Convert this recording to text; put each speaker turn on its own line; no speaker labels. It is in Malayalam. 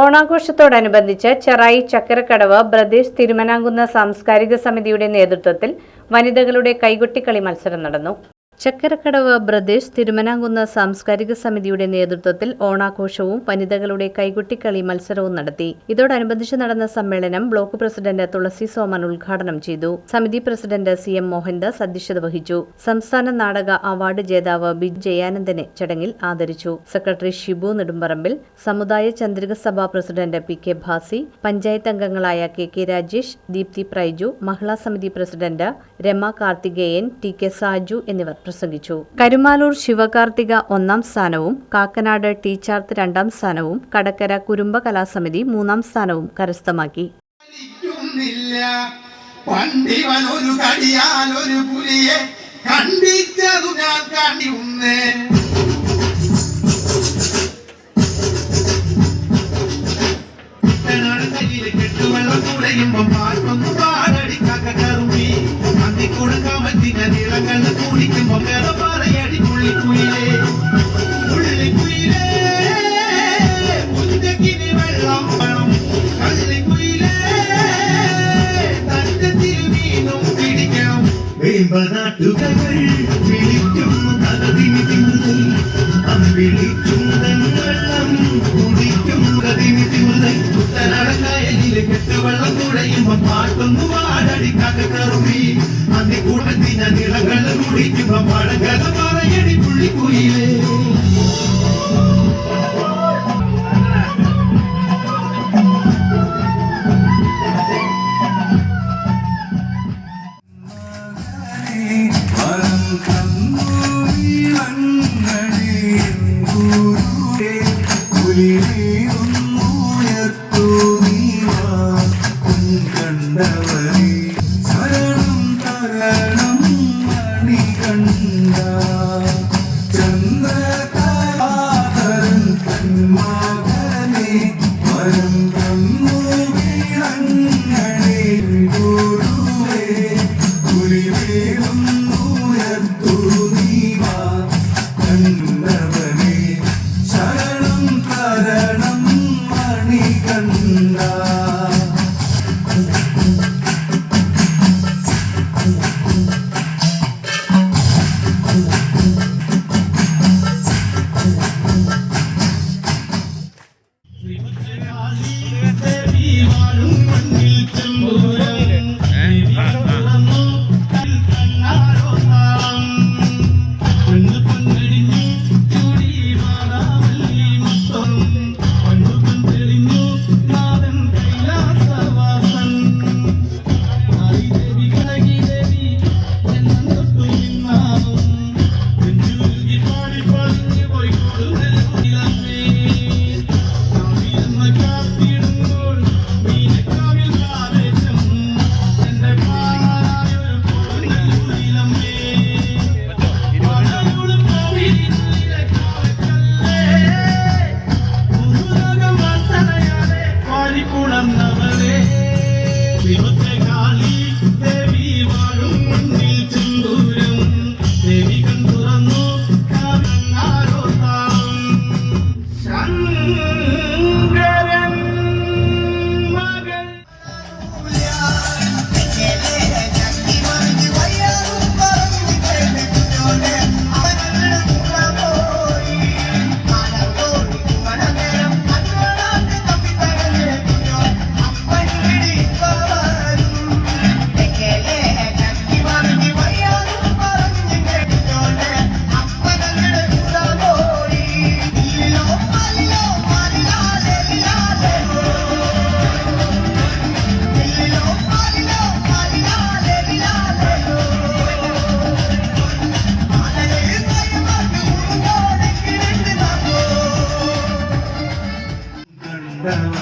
ഓണാഘോഷത്തോടനുബന്ധിച്ച് ചെറായി ചക്കരക്കടവ് ബ്രദേശ് തിരുമനാങ്കുന്ന സാംസ്കാരിക സമിതിയുടെ നേതൃത്വത്തിൽ വനിതകളുടെ കൈകൊട്ടിക്കളി മത്സരം നടന്നു. ചക്കരക്കടവ് ബ്രദേഴ്സ് തിരുമനാങ്കുന്ന സാംസ്കാരിക സമിതിയുടെ നേതൃത്വത്തിൽ ഓണാഘോഷവും വനിതകളുടെ കൈകൊട്ടിക്കളി മത്സരവും നടത്തി. ഇതോടനുബന്ധിച്ച് നടന്ന സമ്മേളനം ബ്ലോക്ക് പ്രസിഡന്റ് തുളസി സോമൻ ഉദ്ഘാടനം ചെയ്തു. സമിതി പ്രസിഡന്റ് സി എം മോഹൻദാസ് അധ്യക്ഷത വഹിച്ചു. സംസ്ഥാന നാടക അവാർഡ് ജേതാവ് ബി ജയാനന്ദനെ ചടങ്ങിൽ ആദരിച്ചു. സെക്രട്ടറി ഷിബു നെടുമ്പറമ്പിൽ സമുദായ ചന്ദ്രിക സഭാ president P K Bhasi panchayat അംഗങ്ങളായ കെ കെ രാജേഷ് ദീപ്തി പ്രൈജു മഹിളാ സമിതി president Rama Karthikeyan T K Saju എന്നിവർ പ്രസംഗിച്ചു. കരുമാലൂർ ശിവകാർത്തിക ഒന്നാം സ്ഥാനവും കാക്കനാട് ടീച്ചാർത്ത് രണ്ടാം സ്ഥാനവും കടക്കര കുരുമ്പ കലാസമിതി മൂന്നാം സ്ഥാനവും കരസ്ഥമാക്കി.
കടിയാൽ ഒരു പുലിയെ കെട്ടുവെള്ളം കുടയുമ്പോ പാട്ടൊന്ന് പാടടിക്കാക്ക കറുമ്പി. അന്തിക്കൂടെ കമറ്റിന നീളങ്ങൾ കുടിക്കുമ്പോ വേറ പറയടി പുള്ളിക്കുയിലേ. പുള്ളിക്കുയിലേ മുറ്റക്കിനി വെള്ളം വേണം. കള്ളിക്കുയിലേ തന്റെ തിരുമീനും പിടിക്കണം. വേമ്പനാട്ടുകൾ വിളിക്കും കഥതിനി തിരുതൽ അമ്പിളിക്കും കുടിക്കുമ്പോ പഴകഥ പറയണി പുള്ളിക്കുയിലേ. Never down.